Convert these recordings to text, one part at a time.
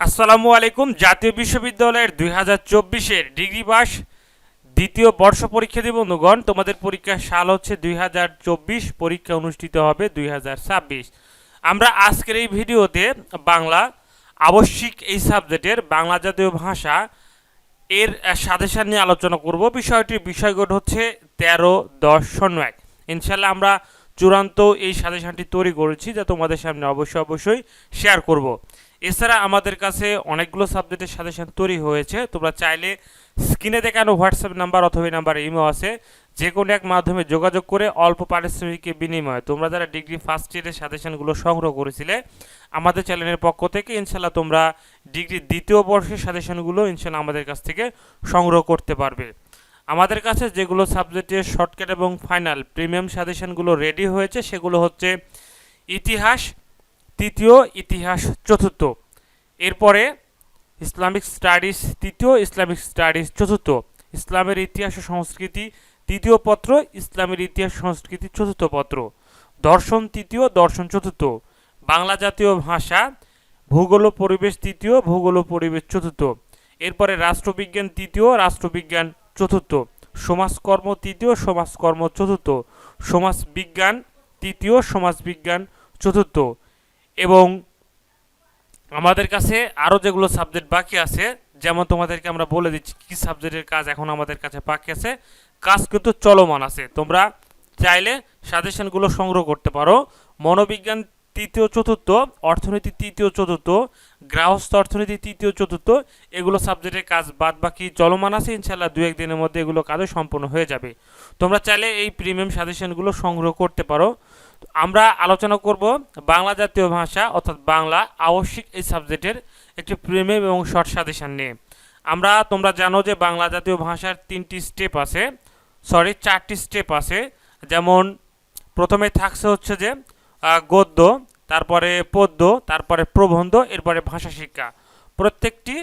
আসসালামু আলাইকুম। জাতীয় বিশ্ববিদ্যালয়ের দুই হাজার চব্বিশের ডিগ্রি পাস, দ্বিতীয় বর্ষ পরীক্ষা দিব বন্ধুগণ। তোমাদের পরীক্ষার সাল হচ্ছে দুই হাজার চব্বিশ, পরীক্ষা অনুষ্ঠিত হবে দুই হাজার ছাব্বিশ। আমরা আজকের এই ভিডিওতে বাংলা আবশ্যিক এই সাবজেক্টের বাংলা জাতীয় ভাষা এর সাজেশান নিয়ে আলোচনা করব। বিষয়টির বিষয়গত হচ্ছে তেরো দশ শূন্য এক। ইনশাল্লাহ আমরা চূড়ান্ত এই সাজেশানটি তৈরি করেছি যা তোমাদের সামনে অবশ্যই অবশ্যই শেয়ার করব। এছাড়া আমাদের কাছে অনেকগুলো সাবজেক্টের সাজেশান তৈরি হয়েছে। তোমরা চাইলে স্ক্রিনে দেখানো হোয়াটসঅ্যাপ নাম্বার অথবা নাম্বার ইমেল আছে। যে কোনো এক মাধ্যমে যোগাযোগ করে অল্প পারিশ্রমিকের বিনিময়ে তোমরা যারা ডিগ্রি ফার্স্ট ইয়ারের সাজেশানগুলো সংগ্রহ করেছিলে, আমাদের চ্যানেলের পক্ষ থেকে ইনশাল্লাহ তোমরা ডিগ্রি দ্বিতীয় বর্ষের সাজেশানগুলো ইনশাল্লাহ আমাদের কাছ থেকে সংগ্রহ করতে পারবে। আমাদের কাছে যেগুলো সাবজেক্টের শর্টকাট এবং ফাইনাল প্রিমিয়াম সাজেশনগুলো রেডি হয়েছে, সেগুলো হচ্ছে ইতিহাস তৃতীয় ইতিহাস চতুর্থ। এরপরে ইসলামিক স্টাডিজ তৃতীয়, ইসলামিক স্টাডিজ চতুর্থ। ইসলামের ইতিহাস ও সংস্কৃতি তৃতীয় পত্র, ইসলামের ইতিহাস সংস্কৃতি চতুর্থ পত্র। দর্শন তৃতীয়, দর্শন চতুর্থ। বাংলা জাতীয় ভাষা, ভূগোল পরিবেশ তৃতীয়, ভূগোল পরিবেশ চতুর্থ। এরপরে রাষ্ট্রবিজ্ঞান তৃতীয়, রাষ্ট্রবিজ্ঞান চতুর্থ। সমাজকর্ম তৃতীয়, সমাজকর্ম চতুর্থ। সমাজবিজ্ঞান তৃতীয়, সমাজবিজ্ঞান চতুর্থ। এবং আমাদের কাছে আরও যেগুলো সাবজেক্ট বাকি আছে, যেমন তোমাদেরকে আমরা বলে দিচ্ছি কী সাবজেক্টের কাজ এখন আমাদের কাছে বাকি আছে, কাজ কিন্তু চলমান আছে। তোমরা চাইলে সাজেশনগুলো সংগ্রহ করতে পারো। মনোবিজ্ঞান তৃতীয়, চতুর্থ, অর্থনীতি তৃতীয়, চতুর্থ গ্রাহস্থ অর্থনীতি তৃতীয়, চতুর্থ, এগুলো সাবজেক্টের কাজ বাদ বাকি চলমান আছে ইনশাল্লাহ দু একদিনের মধ্যে এগুলো কাজও সম্পূর্ণ হয়ে যাবে। তোমরা চাইলে এই প্রিমিয়াম সাজেশনগুলো সংগ্রহ করতে পারো। আমরা আলোচনা করব বাংলা জাতীয় ভাষা, অর্থাৎ বাংলা আবশ্যিক এই সাবজেক্টের একটি প্রিমিয়াম এবং শর্ট সাজেশন নিয়ে। আমরা, তোমরা জানো যে বাংলা জাতীয় ভাষার তিনটি স্টেপ আছে সরি চারটি স্টেপ আছে। যেমন, প্রথমে থাকছে হচ্ছে যে গদ্য তারপরে পদ্য, তারপরে প্রবন্ধ, এরপরে ভাষা শিক্ষা। প্রত্যেকটি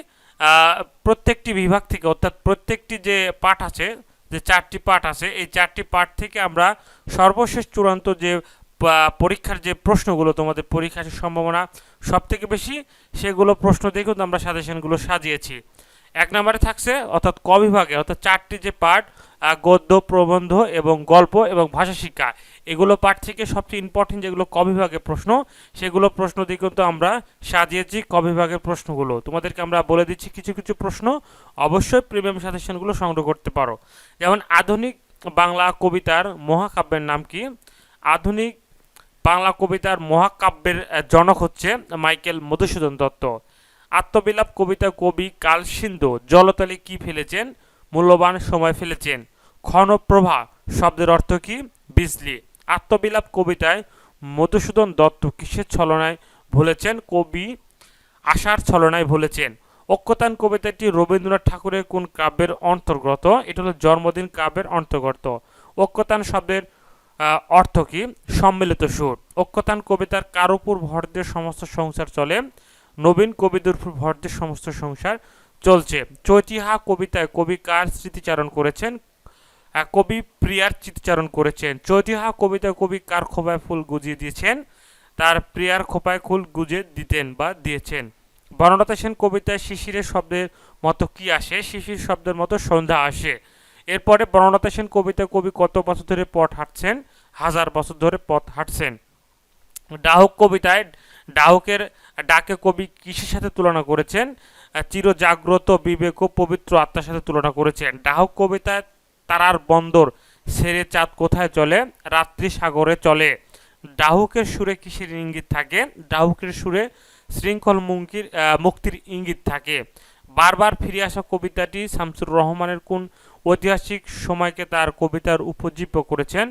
প্রত্যেকটি বিভাগ থেকে, অর্থাৎ প্রত্যেকটি যে পাঠ আছে, যে চারটি পাঠ আছে, এই চারটি পাঠ থেকে আমরা সর্বশেষ চূড়ান্ত যে পরীক্ষার যে প্রশ্নগুলো তোমাদের পরীক্ষার সম্ভাবনা সব থেকে বেশি, সেগুলো প্রশ্ন কিন্তু আমরা সাজেশনগুলো সাজিয়েছি। এক নম্বরে থাকছে, অর্থাৎ ক বিভাগে, অর্থাৎ চারটি যে পাঠ গদ্য, প্রবন্ধ এবং গল্প এবং ভাষা শিক্ষা এগুলো পাঠ থেকে সবচেয়ে ইম্পর্টেন্ট যেগুলো ক বিভাগের প্রশ্ন, সেগুলো প্রশ্ন দিয়ে কিন্তু আমরা সাজিয়েছি ক বিভাগের প্রশ্নগুলো। তোমাদেরকে আমরা বলে দিচ্ছি কিছু কিছু প্রশ্ন। অবশ্যই প্রিমিয়াম সাজেশনগুলো সংগ্রহ করতে পারো। যেমন আধুনিক বাংলা কবিতার মহাকাব্যের নাম কি? আধুনিক বাংলা কবিতার মহাকাব্যের জনক হচ্ছে মাইকেল মধুসূদন দত্ত। আত্মবিলাপ কবিতা কবি কাল সিন্ধু, জলতলে কি ফেলেছেন? মূল্যবান সময় ফেলেছেন। ক্ষণপ্রভা, শব্দের অর্থ কি? বিজলি। আত্মবিলাপ কবিতায় মধুসূদন দত্ত কিসের ছলনায় ভুলেছেন? কবি আশার ছলনায় ভুলেছেন। অক্ষতান কবিতাটি রবীন্দ্রনাথ ঠাকুরের কোন কাব্যের অন্তর্গত? এটা হলো জন্মদিন কাব্যের অন্তর্গত। অক্ষতান শব্দের অর্থ কি? সম্মিলিত সুর। অক্ষতান কবিতার কার উপর ভর দিয়ে সমস্ত সংসার চলে? নবীন কবিদের উপর ভর দিয়ে সমস্ত সংসার চলছে। চৈতিহা কবিতায় কবি কার স্মৃতিচারণ করেছেন? কবি প্রিয়ার চিত্রচারণ করেছেন। চৈতিহা কবিতায় কবি কার খোপায় ফুল গুজিয়ে দিয়েছেন, তার প্রিয়ার খোপায় ফুল গুজে দিতেন বা দিয়েছেন। বনলতা সেন কবিতায় শিশিরের শব্দের মতো কি আসে? শিশির শব্দের মতো সন্ধ্যা আসে। এরপরে বনলতা সেন কবিতায় কবি কত বছর ধরে পথ হাঁটছেন? হাজার বছর ধরে পথ হাঁটছেন। ডাহুক কবিতায় ডাহুকের ডাকে কবি কিসের সাথে তুলনা করেছেন? চিরজাগ্রত বিবেক ও পবিত্র আত্মার সাথে তুলনা করেছেন। ডাহুক কবিতায় তারার বন্দর সেরে চাঁদ কোথায় চলে? রাত্রি সাগরে চলে। ডাহুকের সুরে কিসের ইঙ্গিত থাকে? ডাহুকের সুরে শৃঙ্খল মুঙ্কির মুক্তির ইঙ্গিত থাকে। বারবার ফিরে আসা কবিতাটি শামসুর রহমানের কোন ঐতিহাসিক সময়কে তার কবিতার উপজীব্য করেছেন?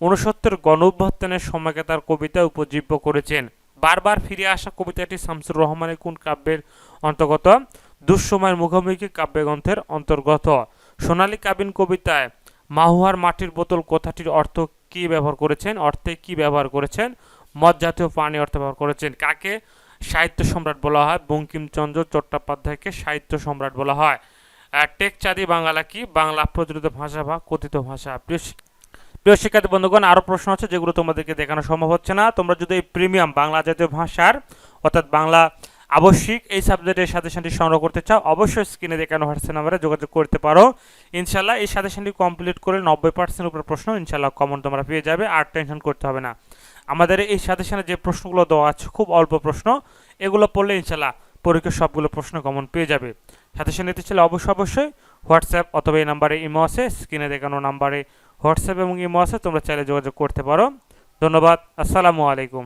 ঊনসত্তর গণ অভ্যুত্থানের সময়কে তার কবিতা উপজীব্য করেছেন। বারবার ফিরে আসা কবিতাটি শামসুর রহমানের কোন কাব্যের অন্তর্গত? দুঃসময়ের মুখোমুখি কাব্যগ্রন্থের অন্তর্গত। সোনালী কাবিন কবিতায় মাহুয়ার মাটির বোতল কথাটির অর্থ কি ব্যবহার করেছেন? অর্থে কি ব্যবহার করেছেন? মদ জাতীয় পানি অর্থে ব্যবহার করেছেন। কাকে? সাহিত্য সম্রাট বলা হয়। বঙ্কিমচন্দ্র চট্টোপাধ্যায়কে সাহিত্য সম্রাট বলা হয়। আহ, টেক চাঁদি বাংলা কি? বাংলা প্রচলিত ভাষা বা কথিত ভাষা। প্রিয় প্রিয় শিক্ষার্থী বন্ধুগণ আরও প্রশ্ন আছে যেগুলো তোমাদেরকে দেখানো সম্ভব হচ্ছে না। তোমরা যদি এই প্রিমিয়াম বাংলা জাতীয় ভাষার অর্থাৎ বাংলা আবশ্যিক এই সাবজেক্টের সাজেশনটি সংগ্রহ করতে চাও, অবশ্যই স্ক্রিনে দেখানো হোয়াটসঅ্যাপ নাম্বারে যোগাযোগ করতে পারো। ইনশাল্লাহ এই সাজেশনটি কমপ্লিট করে নব্বই পার্সেন্ট উপর প্রশ্ন ইনশাল্লাহ কমন তোমরা পেয়ে যাবে, আর টেনশন করতে হবে না। আমাদের এই সাজেশনে যে প্রশ্নগুলো দেওয়া আছে, খুব অল্প প্রশ্ন, এগুলো পড়লে ইনশাল্লাহ পরীক্ষার সবগুলো প্রশ্ন কমন পেয়ে যাবে। সাজেশন নিতে চাইলে অবশ্যই অবশ্যই হোয়াটসঅ্যাপ অথবা এই নাম্বারে ইমো আছে স্ক্রিনে দেখানো নাম্বারে হোয়াটসঅ্যাপ এবং ইমো আছে, তোমরা চাইলে যোগাযোগ করতে পারো। ধন্যবাদ, আসসালামু আলাইকুম।